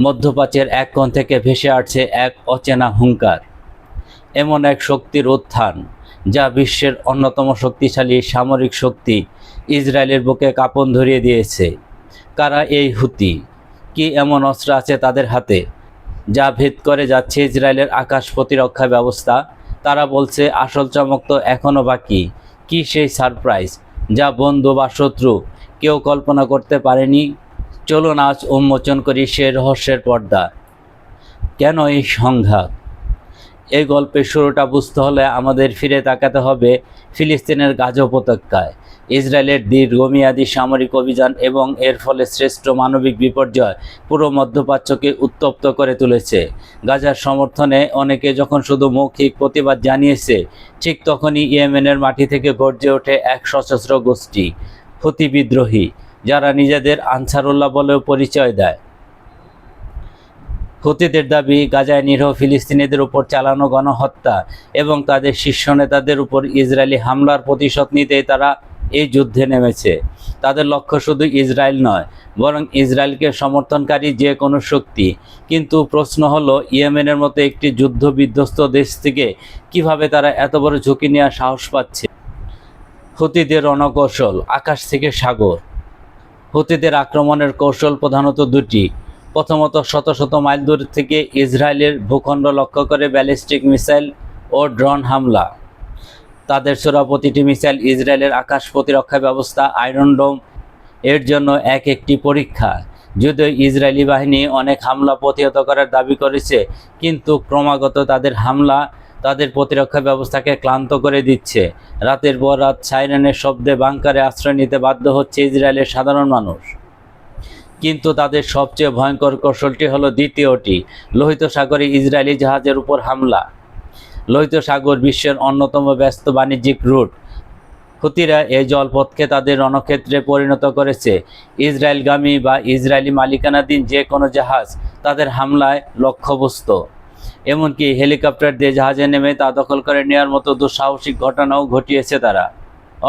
মধ্যপ্রাচ্যের এক কোণ থেকে ভেসে আসছে এক অচেনা হুঙ্কার। এমন এক শক্তির উত্থান, যা বিশ্বের অন্যতম শক্তিশালী সামরিক শক্তি ইসরায়েলের বুকে কাঁপন ধরিয়ে দিয়েছে। কারা এই হুতি? কি এমন অস্ত্র আছে তাদের হাতে? যা ভেদ করে যাচ্ছে ইসরায়েলের আকাশ প্রতিরক্ষা ব্যবস্থা? তারা বলছে, আসল চমক তো এখনও বাকি। কি সেই সারপ্রাইজ, যা বন্ধু বা শত্রু কেউ কল্পনা করতে পারেনি? চলুন আজ উন্মোচন করি সে রহস্যের পর্দা। কেন এই সংঘাত? এই গল্পের শুরুটা বুঝতে হলে আমাদের ফিরে তাকাতে হবে ফিলিস্তিনের গাজা উপত্যকায়। ইসরায়েলের দীর্ঘমেয়াদী সামরিক অভিযান এবং এর ফলে শ্রেষ্ঠ মানবিক বিপর্যয় পুরো মধ্যপ্রাচ্যকে উত্তপ্ত করে তুলেছে। গাজার সমর্থনে অনেকে যখন শুধু মৌখিক প্রতিবাদ জানিয়েছে, ঠিক তখনই ইয়েমেনের মাটি থেকে গর্জে ওঠে এক সশস্ত্র গোষ্ঠী, হুতি বিদ্রোহী। যারা নিজেদের আনসারুল্লাহ বলেও পরিচয় দেয়। হুতিদের দাবি, গাজায় নিরীহ ফিলিস্তিনিদের উপর চালানো গণহত্যা এবং তাদের শীর্ষ নেতাদের উপর ইসরায়েলি হামলার প্রতিশোধ নিতেই তারা এই যুদ্ধে নেমেছে। তাদের লক্ষ্য শুধু ইসরায়েল নয়, বরং ইসরায়েলকে সমর্থনকারী যে কোনো শক্তি। কিন্তু প্রশ্ন হলো, ইয়েমেনের মতো একটি যুদ্ধ বিধ্বস্ত দেশ থেকে কীভাবে তারা এত বড় ঝুঁকি নেওয়ার সাহস পাচ্ছে? হুতিদের রণকৌশল, আকাশ থেকে সাগর। হুতিদের আক্রমণের কৌশল প্রধানত দুটি। প্রথমত, শত শত মাইল দূর থেকে ইসরায়েলের ভূখণ্ড লক্ষ্য করে ব্যালিস্টিক মিসাইল ও ড্রোন হামলা। তাদের ছোড়া প্রতিটি মিসাইল ইসরায়েলের আকাশ প্রতিরক্ষা ব্যবস্থা আয়রন ডোম এর জন্য এক একটি পরীক্ষা। যদিও ইসরায়েলি বাহিনী অনেক হামলা প্রতিহত করার দাবি করেছে, কিন্তু ক্রমাগত তাদের হামলা তাদের প্রতিরক্ষা ব্যবস্থাকে ক্লান্ত করে দিচ্ছে। রাতের পর রাত সাইরেনের শব্দে বাংকারে আশ্রয় নিতে বাধ্য হচ্ছে ইসরায়েলের সাধারণ মানুষ। কিন্তু তাদের সবচেয়ে ভয়ঙ্কর কৌশলটি হলো দ্বিতীয়টি, লোহিত সাগরে ইসরায়েলি জাহাজের উপর হামলা। লোহিত সাগর বিশ্বের অন্যতম ব্যস্ত বাণিজ্যিক রুট। হুতিরা এই জলপথকে তাদের রণক্ষেত্রে পরিণত করেছে। ইসরায়েলগামী বা ইসরায়েলি মালিকানাধীন যে কোনো জাহাজ তাদের হামলায় লক্ষ্যবস্তু। এমনকি হেলিকপ্টার দিয়ে জাহাজে নেমে তা দখল করে নেওয়ার মতো দুঃসাহসিক ঘটনাও ঘটিয়েছে তারা।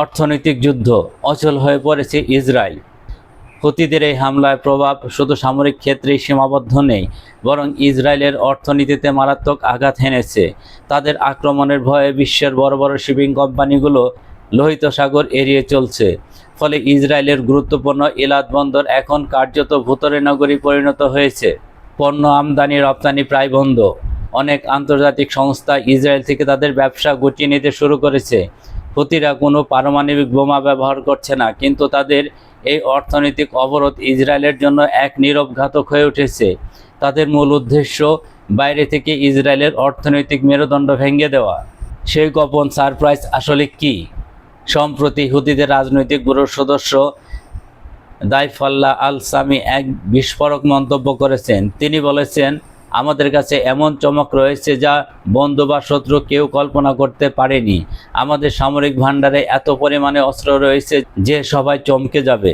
অর্থনৈতিক যুদ্ধ অচল হয়ে পড়েছে ইসরায়েল। হুতিদের এই হামলায় প্রভাব শুধু সামরিক ক্ষেত্রেই সীমাবদ্ধ নেই, বরং ইসরায়েলের অর্থনীতিতে মারাত্মক আঘাত হেনেছে। তাদের আক্রমণের ভয়ে বিশ্বের বড় বড় শিপিং কোম্পানিগুলো লোহিত সাগর এড়িয়ে চলছে। ফলে ইসরায়েলের গুরুত্বপূর্ণ ইলাদ বন্দর এখন কার্যত ভূতরে নগরী পরিণত হয়েছে। পণ্য আমদানি, রপ্তানি প্রায় বন্ধ। অনেক আন্তর্জাতিক সংস্থা ইসরায়েল থেকে তাদের ব্যবসা গুটিয়ে নিতে শুরু করেছে। হুতিরা কোনো পারমাণবিক বোমা ব্যবহার করছে না, কিন্তু তাদের এই অর্থনৈতিক অবরোধ ইসরায়েলের জন্য এক নীরব ঘাতক হয়ে উঠেছে। তাদের মূল উদ্দেশ্য বাইরে থেকে ইসরায়েলের অর্থনৈতিক মেরুদণ্ড ভেঙে দেওয়া। সেই গোপন সারপ্রাইজ আসলে কি? সম্প্রতি হুতিদের রাজনৈতিক ব্যুরোর সদস্য দাইফাল্লা আল সামি এক বিস্ফোরক মন্তব্য করেছেন। তিনি বলেছেন, আমাদের কাছে এমন চমক রয়েছে যা বন্ধু বা শত্রু কেউ কল্পনা করতে পারেনি। আমাদের সামরিক ভাণ্ডারে এত পরিমাণে অস্ত্র রয়েছে যে সবাই চমকে যাবে।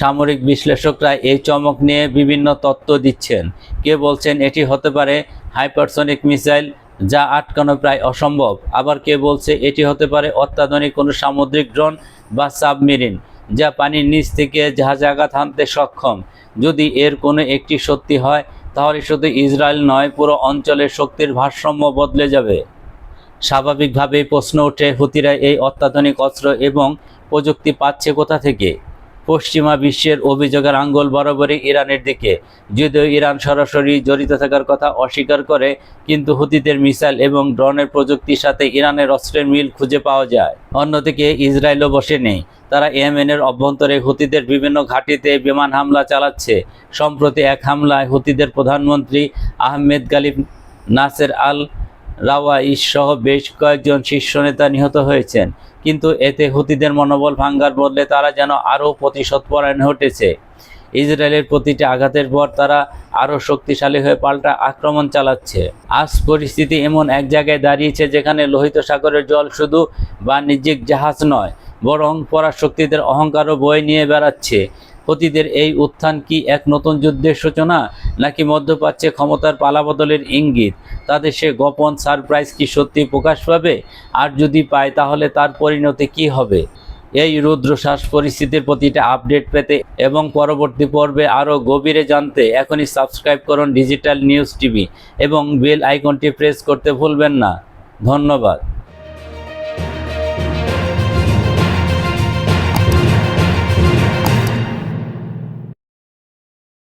সামরিক বিশ্লেষকরা এই চমক নিয়ে বিভিন্ন তত্ত্ব দিচ্ছেন। কে বলছেন এটি হতে পারে হাইপারসনিক মিসাইল যা আটকানো প্রায় অসম্ভব। আবার কে বলছে এটি হতে পারে অত্যাধুনিক কোনো সামুদ্রিক ড্রোন বা সাবমেরিন। যা পানির নিচ থেকে জাহাজ আঘাত হানতে সক্ষম। যদি এর কোনো একটি সত্যি হয়, তাহলে শুধু ইসরায়েল নয়, পুরো অঞ্চলের শক্তির ভারসাম্য বদলে যাবে। স্বাভাবিকভাবেই প্রশ্ন ওঠে, হুতিরা এই অত্যাধুনিক অস্ত্র এবং প্রযুক্তি পাচ্ছে কোথা থেকে? পশ্চিমা বিশ্বের অভিযোগের আঙ্গুল বরাবরই ইরানের দিকে। যদিও ইরান সরাসরি জড়িত থাকার কথা অস্বীকার করে, কিন্তু হুতিদের মিসাইল এবং ড্রোনের প্রযুক্তির সাথে ইরানের অস্ত্রের মিল খুঁজে পাওয়া যায়। অন্যদিকে ইসরায়েলও বসে নেই। তারা ইয়েমেনের অভ্যন্তরে হুতিদের বিভিন্ন ঘাঁটিতে বিমান হামলা চালাচ্ছে। সম্প্রতি এক হামলায় হুতিদের প্রধানমন্ত্রী আহমেদ গালিব নাসের আল রাওয়াইশ সহ বেশ কয়েকজন শীর্ষ নেতা নিহত হয়েছেন। কিন্তু এতে হুতিদের মনোবল ভাঙ্গার বদলে তারা যেন আরও প্রতিশোধপরায়ণ ঘটেছে ইসরায়েলের প্রতিটি আঘাতের পর তারা আরও শক্তিশালী হয়ে পাল্টা আক্রমণ চালাচ্ছে। আজ পরিস্থিতি এমন এক জায়গায় দাঁড়িয়েছে যেখানে লোহিত সাগরের জল শুধু বাণিজ্যিক জাহাজ নয়, বরং পরাশক্তিদের অহংকারও বয়ে নিয়ে বেড়াচ্ছে। হুতিদের এই উত্থান কি এক নতুন যুদ্ধের সূচনা, নাকি মধ্যপ্রাচ্যে ক্ষমতার পালাবদলের ইঙ্গিত? তাদের সে গোপন সারপ্রাইজ কি সত্যি প্রকাশ পাবে? আর যদি পায়, তাহলে তার পরিণতি কি হবে? এই রুদ্রশ্বাস পরিস্থিতির প্রতিটা আপডেট পেতে এবং পরবর্তী পর্বে আরও গভীরে জানতে এখনই সাবস্ক্রাইব করুন ডিজিটাল নিউজ টিভি এবং বেল আইকনটি প্রেস করতে ভুলবেন না। ধন্যবাদ।